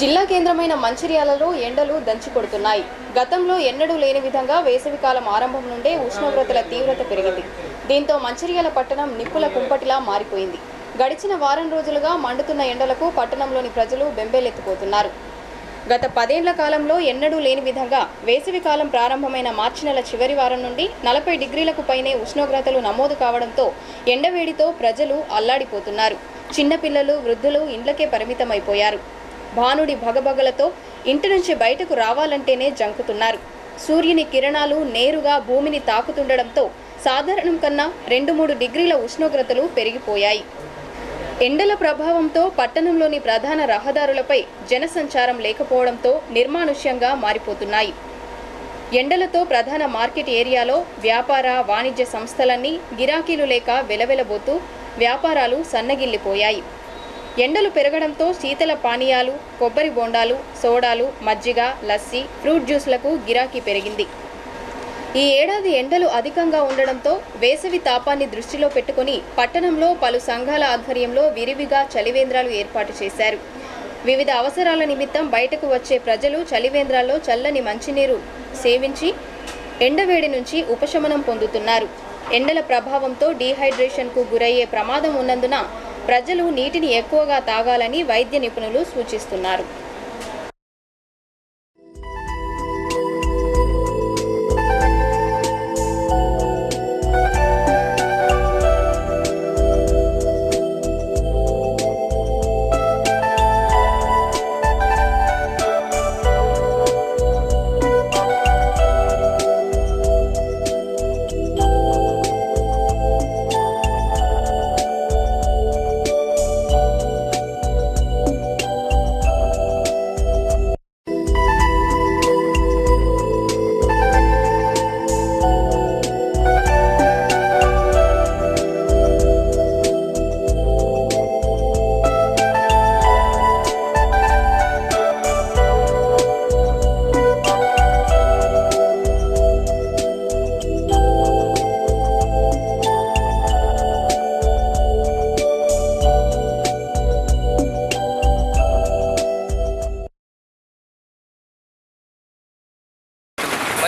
జిల్లా కేంద్రమైన మంచిర్యాలలో ఎండలు దంచి కొడుతున్నాయి గతంలో ఎన్నడూ లేని విధంగా వేసవికాలం ఆరంభం నుండే ఉష్ణోగ్రతల తీవ్రత పెరిగింది. దీంతో మంచిర్యాల పట్టణం నిప్పుల కుంపటిలా మారిపోయింది. గడిచిన వారం రోజులుగా మండుతున్న ఎండలకు పట్టణంలోని ప్రజలు బెంబేలెత్తిపోతున్నారు. గత పదేళ్ళ కాలంలో ఎన్నడూ లేని విధంగా వేసవి కాలం ప్రారంభమైన మార్చి నెల చివరి వారం నుండి నలభై డిగ్రీలకు పైనే ఉష్ణోగ్రతలు నమోదు కావడంతో ఎండవేడితో ప్రజలు అల్లాడిపోతున్నారు. చిన్నపిల్లలు వృద్ధులు ఇండ్లకే పరిమితమైపోయారు. భానుడి భగభగలతో ఇంటి నుంచి బయటకు రావాలంటేనే జంకుతున్నారు. సూర్యుని కిరణాలు నేరుగా భూమిని తాకుతుండడంతో సాధారణం కన్నా రెండు మూడు డిగ్రీల ఉష్ణోగ్రతలు పెరిగిపోయాయి. ఎండల ప్రభావంతో పట్టణంలోని ప్రధాన రహదారులపై జనసంచారం లేకపోవడంతో నిర్మానుష్యంగా మారిపోతున్నాయి. ఎండలతో ప్రధాన మార్కెట్ ఏరియాలో వ్యాపార వాణిజ్య సంస్థలన్నీ గిరాకీలు లేక వెలవెలబోతూ వ్యాపారాలు సన్నగిల్లిపోయాయి. ఎండలు పెరగడంతో శీతల పానీయాలు కొబ్బరి బోండాలు సోడాలు మజ్జిగ లస్సీ ఫ్రూట్ జ్యూస్లకు గిరాకీ పెరిగింది. ఈ ఏడాది ఎండలు అధికంగా ఉండడంతో వేసవి తాపాన్ని దృష్టిలో పెట్టుకుని పట్టణంలో పలు సంఘాల ఆధ్వర్యంలో విరివిగా చలివేంద్రాలు ఏర్పాటు చేశారు. వివిధ అవసరాల నిమిత్తం బయటకు వచ్చే ప్రజలు చలివేంద్రాల్లో చల్లని మంచినీరు సేవించి ఎండవేడి నుంచి ఉపశమనం పొందుతున్నారు. ఎండల ప్రభావంతో డీహైడ్రేషన్కు గురయ్యే ప్రమాదం ఉన్నందున ప్రజలు నీటిని ఎక్కువగా తాగాలని వైద్య నిపుణులు సూచిస్తున్నారు.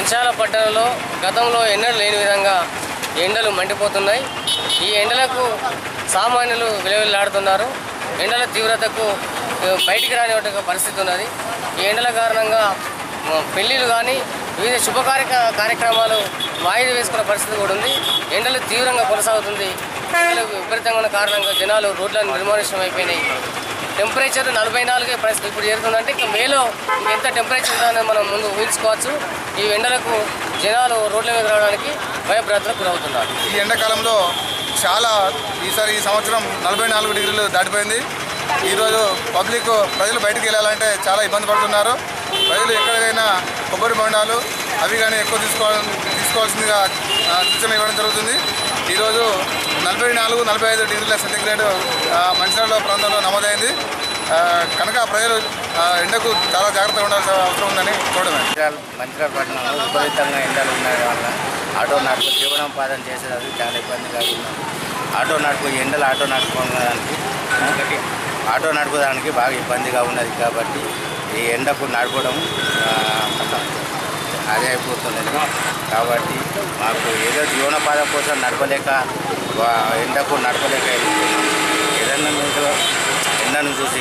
మంచాల పట్టణంలో గతంలో ఎన్నడూ లేని విధంగా ఎండలు మండిపోతున్నాయి. ఈ ఎండలకు సామాన్యులు విలువలాడుతున్నారు ఎండల తీవ్రతకు బయటికి రాని పరిస్థితి ఉన్నది. ఈ ఎండల కారణంగా పెళ్ళిళ్ళు కానీ వివిధ శుభకార్య కార్యక్రమాలు వాయిదా వేసుకున్న పరిస్థితి కూడా ఉంది. ఎండలు తీవ్రంగా కొనసాగుతుంది. ఎండలకు విపరీతంగా ఉన్న కారణంగా జనాలు రోడ్లను నిర్మానుష్యం అయిపోయినాయి. టెంపరేచర్ నలభై నాలుగే పరిస్థితి ఇప్పుడు జరుగుతుందంటే ఇంకా మేలో ఎంత టెంపరేచర్ ఉందని మనం ముందు ఊహించుకోవచ్చు. ఈ ఎండలకు జనాలు రోడ్ల మీద రావడానికి భయభ్రాంతులకు గురవుతున్నారు. ఈ ఎండాకాలంలో చాలా ఈసారి ఈ సంవత్సరం నలభై నాలుగు డిగ్రీలు దాటిపోయింది. ఈరోజు పబ్లిక్ ప్రజలు బయటికి వెళ్ళాలంటే చాలా ఇబ్బంది పడుతున్నారు. ప్రజలు ఎక్కడికైనా కొబ్బరి బొండాలు అవి కానీ ఎక్కువ తీసుకోవాలి తీసుకోవాల్సిందిగా సూచన ఇవ్వడం జరుగుతుంది. ఈరోజు నలభై నాలుగు నలభై ఐదు డిగ్రీల సెంటిగ్రేడ్ మంచిర్యాల ప్రాంతంలో నమోదైంది. కనుక ప్రజలు ఎండకు చాలా జాగ్రత్తగా ఉండాల్సిన అవసరం ఉందని చూడమే మంచిర్యాల పట్టణంలో విపరీతంగా ఎండలు ఉండడం వల్ల ఆటో నడుపు జీవనోపాధన చేసేది చాలా ఇబ్బందిగా ఉంది. ఆటో నడుపు ఎండలు ఆటో నడుపుకోవడానికి ఒకటి ఆటో నడుపుదానికి బాగా ఇబ్బందిగా ఉన్నది కాబట్టి ఈ ఎండకు నడపడం ఆ, అదే అయిపోతున్నది. కాబట్టి మాకు ఏదో జీవనోపాధం కోసం నడపలేక ఎండకు నడపలేక ఏదన్నా మీరు ఎండను చూసి